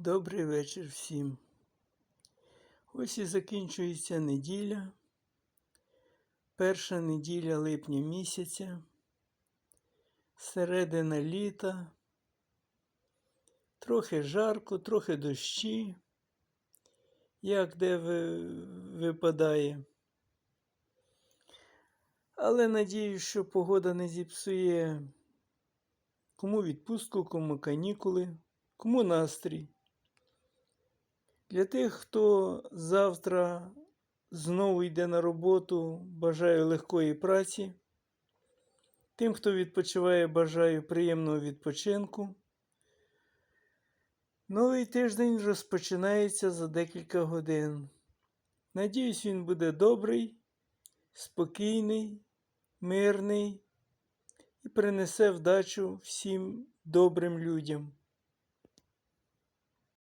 Добрий вечір всім. Ось і закінчується неділя. Перша неділя липня місяця, середина літа, трохи жарко, трохи дощі, як де ви- випадає. Але надію, що погода не зіпсує кому відпустку, кому канікули, кому настрій. Для тих, хто завтра знову йде на роботу, бажаю легкої праці. Тим, хто відпочиває, бажаю приємного відпочинку. Новий тиждень розпочинається за декілька годин. Надіюсь, він буде добрий, спокійний, мирний і принесе вдачу всім добрим людям.